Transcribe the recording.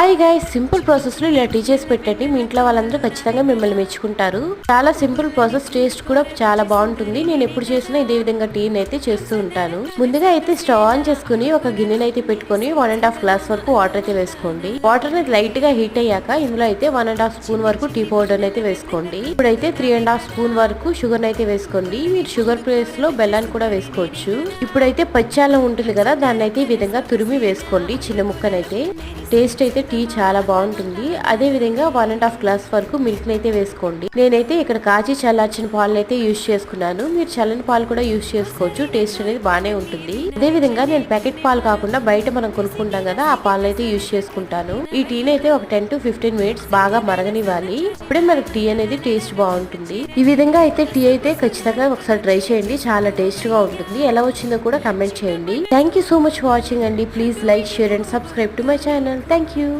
Hi guy simple ప్రాసెస్లో ఇలా tea చేసి పెట్టండి. మీ ఇంట్లో వాళ్ళందరూ ఖచ్చితంగా మిమ్మల్ని మెచ్చుకుంటారు. చాలా సింపుల్ ప్రాసెస్ టేస్ట్ కూడా చాలా బాగుంటుంది. నేను ఎప్పుడు చేసినా ఇదే విధంగా టీని అయితే చేస్తూ ఉంటాను. ముందుగా అయితే స్టవ్ ఆన్ చేసుకుని ఒక గిన్నెని అయితే పెట్టుకొని వన్ అండ్ హాఫ్ గ్లాస్ వరకు వాటర్ అయితే వేసుకోండి. వాటర్ అనేది లైట్గా హీట్ అయ్యాక ఇందులో అయితే వన్ అండ్ హాఫ్ స్పూన్ వరకు టీ పౌడర్ అయితే వేసుకోండి. ఇప్పుడైతే త్రీ అండ్ హాఫ్ స్పూన్ వరకు షుగర్ అయితే వేసుకోండి. మీరు షుగర్ ప్లేస్లో బెల్లాన్ని కూడా వేసుకోవచ్చు. ఇప్పుడైతే పచ్చాలం ఉంటుంది కదా దాన్ని అయితే ఈ విధంగా తురిమి వేసుకోండి. చిన్న ముక్కనైతే. టేస్ట్ అయితే టీ చాలా బాగుంటుంది. అదే విధంగా వన్ అండ్ హాఫ్ గ్లాస్ వరకు మిల్క్ అయితే వేసుకోండి. నేనైతే ఇక్కడ కాచి చల్లార్చిన పాలను అయితే యూజ్ చేసుకున్నాను. మీరు చల్లని పాలు కూడా యూజ్ చేసుకోవచ్చు. టేస్ట్ అనేది బాగానే ఉంటుంది. అదే విధంగా నేను ప్యాకెట్ పాలు కాకుండా బయట మనం కొనుక్కుంటాం కదా ఆ పాలను అయితే యూజ్ చేసుకుంటాను. ఈ టీని అయితే ఒక టెన్ టు ఫిఫ్టీన్ మినిట్స్ బాగా మరగనివ్వాలి. ఇప్పుడే మనకి టీ అనేది టేస్ట్ బాగుంటుంది. ఈ విధంగా అయితే టీ అయితే ఖచ్చితంగా ఒకసారి ట్రై చేయండి. చాలా టేస్ట్గా ఉంటుంది. ఎలా వచ్చిందో కూడా కమెంట్ చేయండి. Thank you so much watching అండి. Please like share and subscribe to my channel thank you